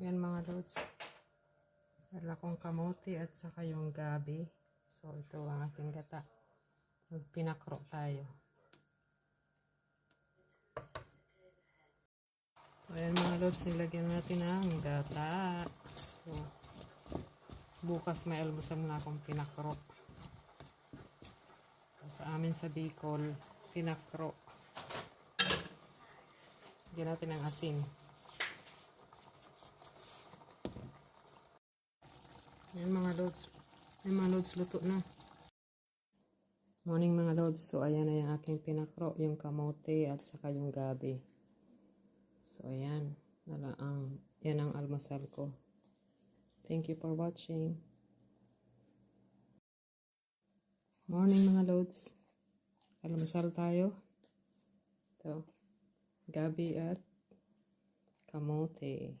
Yan mga lods. Wala kong kamote at saka yung gabi. So ito ang aking gata. Magpinakro tayo. So ayan mga lods, nilagyan natin ang gata. So bukas may almusal na akong pinakro. Sa amin sa Bicol, pinakro. Lagyan natin ang asin. Yan mga loads. Yan mga loads, luto na. Morning mga loads. So, ayan na yung aking pinakro. Yung kamote at saka yung gabi. So, ayan. Nala ang, yan ang almusal ko. Thank you for watching. Morning mga loads. Almusal tayo. Ito. Gabi at kamote.